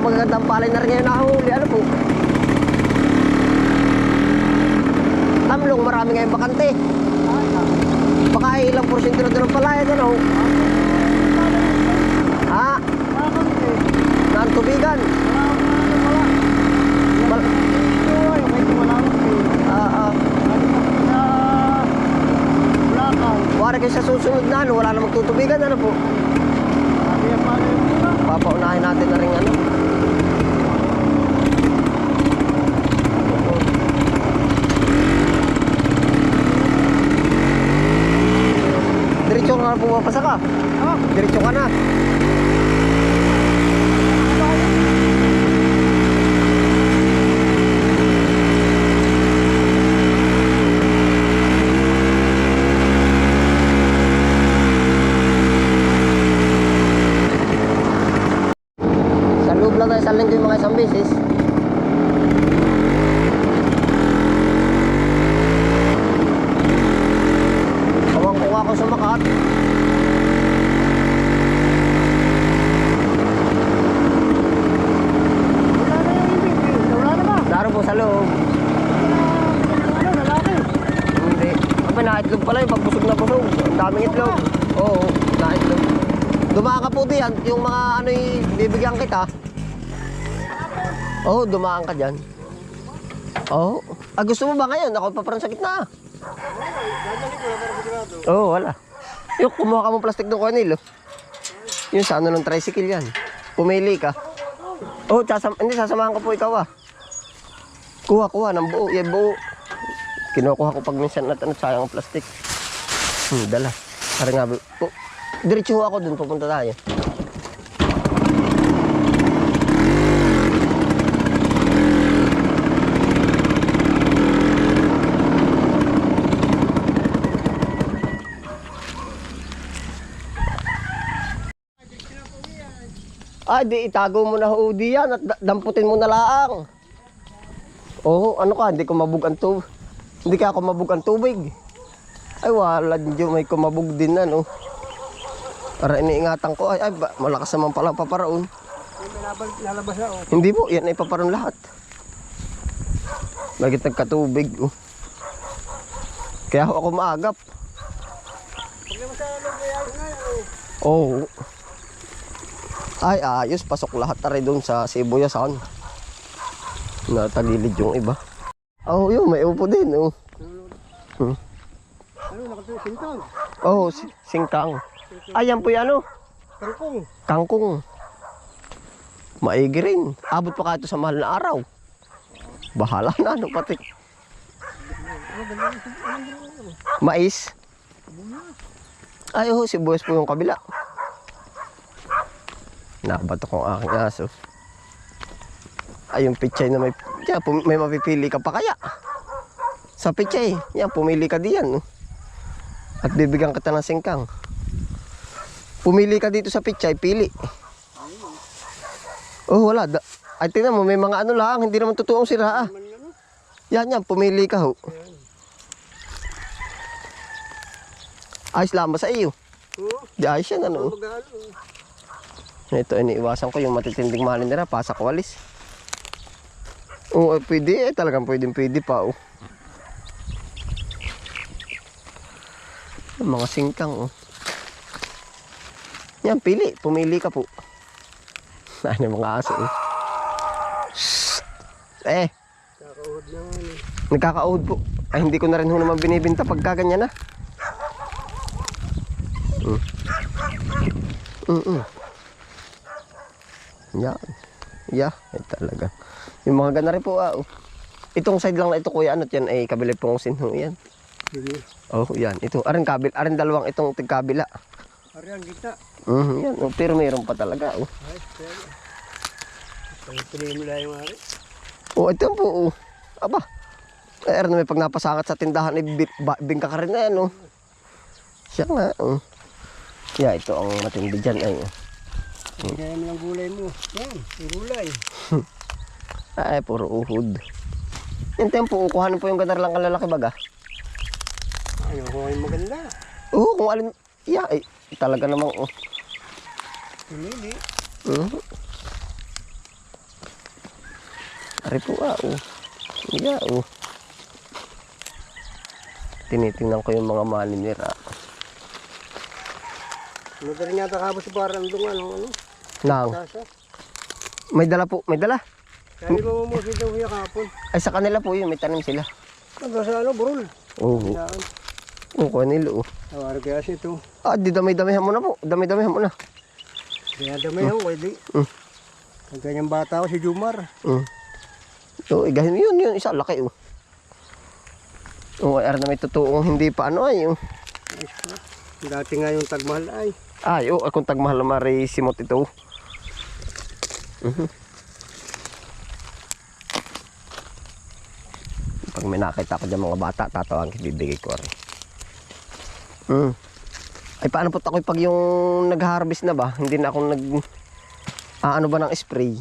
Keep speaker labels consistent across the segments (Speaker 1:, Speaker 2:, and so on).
Speaker 1: mga magagandang palay na rin ngayon nakahuli. Ano po? Tamlong, marami ngayon bakante. Baka ilang porsyento na doon ang palay. Ano? Ha? Naan tubigan? Mal Ah, ah. Wari kayo sa susunod na ano, wala na magtutubigan. Ano po? Papaunahin natin na rin ano. Na pumapasa ka. Diretso ka na. Sa loob lang tayo sa linggo yung mga isang beses. Kawang kuha ko sa makat. Po sa loob. Hindi. Abay, naitlog pala yung pagbusog na busog. Ang daming itlog. Oo, naitlog. Dumaan ka po diyan, yung mga ano yung bibigyan kita. Oo, oh, dumaan ka dyan. Oo. Oh. Ah, gusto mo ba ngayon? Ako pa parang sa gitna. Oo, oh, wala. Yung kumuha ka mo plastic ng Cornel, oh. Yung sa ano ng tricycle yan. Pumili ka. Oo, oh, sasam hindi, sasamahan ko po ikaw ah. Kuha, kuha ng buo. Yan, buo. Kinukuha ko pag minsan at ano, sayang ang plastic. Hmm, dala. Para nga, oh, diretso ako dun, pupunta tayo. Ay, di itago mo na ho di yan at da- damputin mo na laang. Oo, ano ka, hindi kumabog ang tubig. Hindi kaya kumabog ang tubig. Ay, wala din may kumabog din na, no. Para iniingatan ko, ay, ay, ba, malakas naman pala paparaon.
Speaker 2: Lalabas na oh.
Speaker 1: Hindi po, yan ay paparon lahat. Bagit nagkatubig, oh. Kaya ako maagap.
Speaker 2: Nga yan oh.
Speaker 1: Ay, ayos. Pasok lahat na doon sa Sibuyasan. Natagilid yung iba. Oh, yun. May upo din. Oh. Hmm.
Speaker 2: Ano, nakatuloy, sintang.
Speaker 1: Oh, si- singkang. Ayan po yung ano.
Speaker 2: Kangkong.
Speaker 1: Kangkong. Maigi rin. Abot pa kahit sa mahal na araw. Bahala na, ano pati. Mais. Ay, oh, sibuyas po yung kabila. Nabato ko ang aking aso. Ay, yung pichay na may... Yan, pum- may mapipili ka pa kaya? Sa pichay. Yan, pumili ka diyan. At bibigyan kita ng singkang. Pumili ka dito sa pichay, pili. Oh, wala. Da- Ay, tingnan mo, may mga ano lang. Hindi naman totoong sira ah. Yan, yan. Pumili ka ho. Lang ba sa iyo? Di ayos yan, ano? Ito, iniiwasan ko yung matitinding malinira. Pasak walis. Oo, eh, pwede eh. Talagang pwede, pwede pa, oh. Mga singkang, oh. Yan, pili. Pumili ka po. Ano yung mga aso, oh. Shhh. Eh,
Speaker 2: Kakauhod na nga eh.
Speaker 1: nagkakaood po. Ay, hindi ko na rin ho naman binibinta pagka ganyan na. Mm. Mm-mm. Yan. Yeah, ay talaga. Yung mga gana rin po, ah, oh. Itong side lang na ito, kuya, ano yan, ay kabila pong sinho yan. Oh, yan. Ito, arin kabil, arin dalawang itong tigkabila.
Speaker 2: Ari ang gitna.
Speaker 1: Mhm, yan. Oh, pero mayroon pa talaga, oh.
Speaker 2: Ay, pero. Pagpili mo lang yung ari.
Speaker 1: Oh, ito po, oh. Aba. Ay, arin may pag napasangat sa tindahan, ay bi- ba- bingka ka rin na yan, oh. Siya nga, oh. Yeah, ito ang matindi dyan, ay, oh.
Speaker 2: Kaya mo lang gulay mo. Yan, yung gulay.
Speaker 1: Ay, puro uhod. Yung tempo, kuhanin po yung ganar lang kalalaki baga.
Speaker 2: Ano ko ay maganda.
Speaker 1: Oo, kung alin, yeah, ay, talaga namang, oh.
Speaker 2: Pumili.
Speaker 1: Mhm. Ari po ah, oh. Iya, oh. Tinitingnan ko yung mga maninira.
Speaker 2: Ano pa rin yata kapos si parang dungan, ano, ano,
Speaker 1: Nang, may dala po, may dala.
Speaker 2: Sabi mo mo si daw kuya kapon.
Speaker 1: Ay sa kanila po yun, may tanim sila.
Speaker 2: Hanggang sa ano, burol.
Speaker 1: Oo,
Speaker 2: Saan?
Speaker 1: oh, kanilo. Oh.
Speaker 2: Tawari kaya si ito.
Speaker 1: Ah, di dami-damihan mo na po. Dami-damihan mo na.
Speaker 2: Kaya dami ako, pwede.
Speaker 1: Mm.
Speaker 2: Ang ganyang bata ko si Jumar.
Speaker 1: Mm. Oo, igahin mo yun, yun. Isa, laki oh. Oo, ay, na may totoong hindi pa ano ay. Oh.
Speaker 2: Dati nga yung tagmahal ay.
Speaker 1: Ay, oh, akong tagmahal na mari simot ito. Mhm. Pag may nakita ko dyan mga bata, tatawag bibigay ko rin. Hmm. Ay, paano po ako pag yung nag-harvest na ba? Hindi na ako nag... Ah, ano ba ng spray?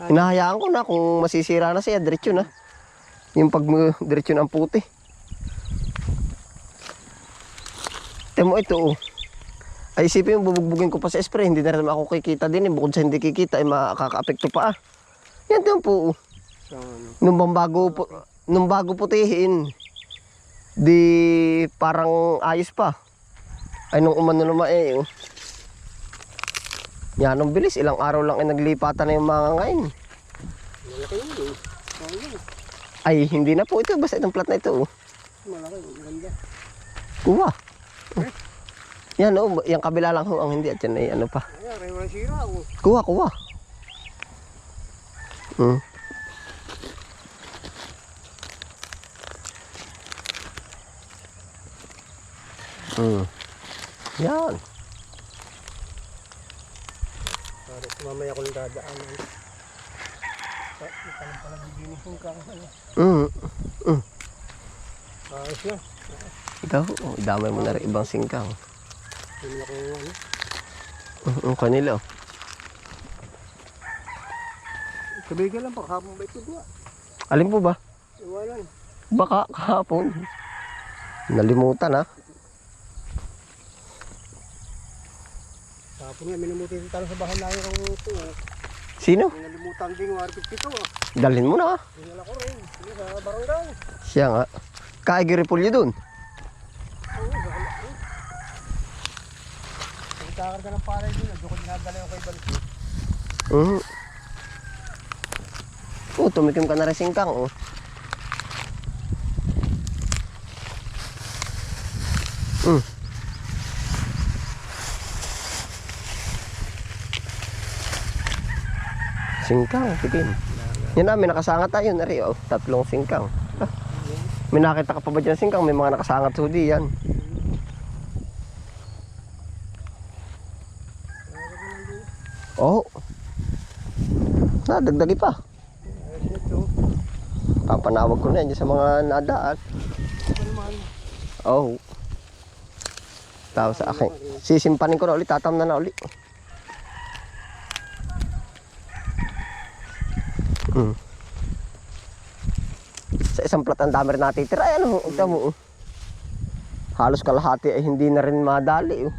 Speaker 1: Hinahayaan ko na kung masisira na siya, diretso na. Yung pag uh, diretso na ang puti. Temo ito oh. Ay isipin mo, bubugbugin ko pa sa spray, hindi na rin ako kikita din eh. Bukod sa hindi kikita, ay makaka-apekto pa ah. Yan din po. oh.
Speaker 2: So, ano.
Speaker 1: Nung bago, pu- nung bago putihin, di parang ayos pa. Ay nung umano naman eh. Oh. Yan, ang bilis. Ilang araw lang ay naglipatan na yung mga ngayon.
Speaker 2: Malaki yun eh. Yun.
Speaker 1: Ay, hindi na po ito. Basta itong plat na ito. Oh.
Speaker 2: Malaki, ganda.
Speaker 1: Kuha. Oh. Yan, oh. Yung kabila lang ho ang hindi. At yan ay ano pa.
Speaker 2: Ako.
Speaker 1: Kuha, kuha. Hmm. Hmm. Yan.
Speaker 2: Para mamaya ko lang dadaanan. Ah, ito lang pala bibinis yung kang ano.
Speaker 1: Hmm.
Speaker 2: Ayos na.
Speaker 1: Ikaw, oh, damay mo na rin ibang singkang.
Speaker 2: Na ko ano.
Speaker 1: Ang kanila. oh.
Speaker 2: Kabigan lang pa, kapon ba ito ba?
Speaker 1: Alin po ba?
Speaker 2: Iwanan.
Speaker 1: Baka kahapon. Nalimutan ah.
Speaker 2: Kapon nga, minamuti yung talo sa bahay na yung ito. ah.
Speaker 1: Sino?
Speaker 2: May nalimutan din yung artip ito. ah.
Speaker 1: Dalhin mo na ah.
Speaker 2: Dinala ko rin. Sa barangay.
Speaker 1: Siya nga. Kaigiripulyo dun.
Speaker 2: Oo, bahala. Nagkakar ka ng palay din. Doon ko dinadala yung kay Balsi.
Speaker 1: Mhm. Oh, tumikim ka na rin singkang oh. Mm. Singkang, tikim. Yan na, may nakasangat tayo na rin, oh. Tatlong singkang. Ah. May nakita ka pa ba dyan singkang? May mga nakasangat sa hudi yan. Oh. Nadagdagi pa. Papanawag ko na yan sa mga nadaan. Oh. Tapos sa akin. Sisimpanin ko na ulit. Tatam na na ulit. Hmm. Sa isang plat ang dami rin natitira. Ay ano, ito mo. oh. Halos kalahati ay hindi na rin madali. Oh.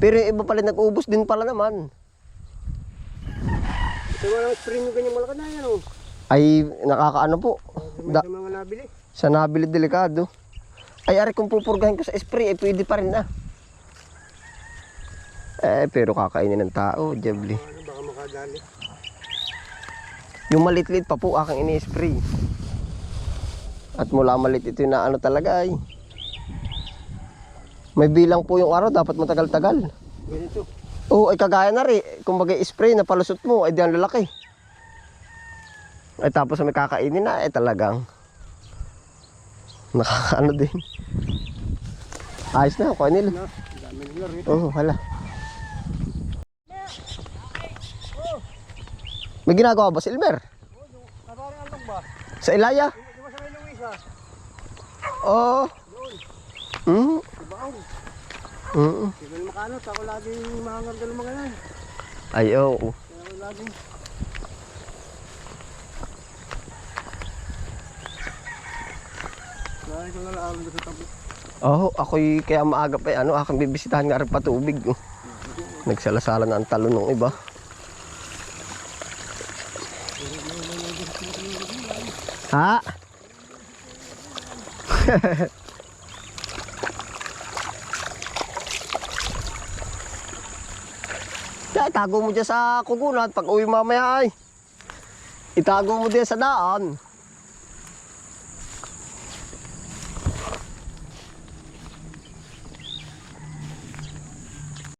Speaker 1: Pero yung iba pala nag-ubos din pala naman.
Speaker 2: Walang spring yung ganyan malaki na yan. Oh.
Speaker 1: Ay nakakaano po. Da-
Speaker 2: sa mga nabili.
Speaker 1: Sa nabili delikado. Ay, ari kung pupurgahin ko sa spray, ay pwede pa rin na. Eh, pero kakainin ng tao, jabli.
Speaker 2: Ano, baka makadali.
Speaker 1: Yung malit-lit pa po aking ini-spray. At mula malit ito na ano talaga ay. May bilang po yung araw, dapat matagal-tagal.
Speaker 2: Ganito.
Speaker 1: Oo, ay kagaya na rin. Kung bagay spray na palusot mo, ay di ang lalaki. Ay tapos may kakainin na, ay talagang nakakaano din. Ayos na, kuha nila. Oo, oh, hala. May ginagawa ba si Elmer? Sa Ilaya?
Speaker 2: Ba sa may Luisa?
Speaker 1: Oo. Mm.
Speaker 2: Ibaon. Di ba na makanot? Ako lagi ng mga.
Speaker 1: Ay, oo.
Speaker 2: Ako lagi. Lagi ko nalaalam doon sa tabi.
Speaker 1: Oo, ako'y kaya maaga pa eh, ano, aking bibisitahan nga rin patubig. oh. Nagsalasala na ang talon ng iba. Ha? itago mo dyan sa kugunan pag uwi mamaya ay. Itago mo dyan sa daan.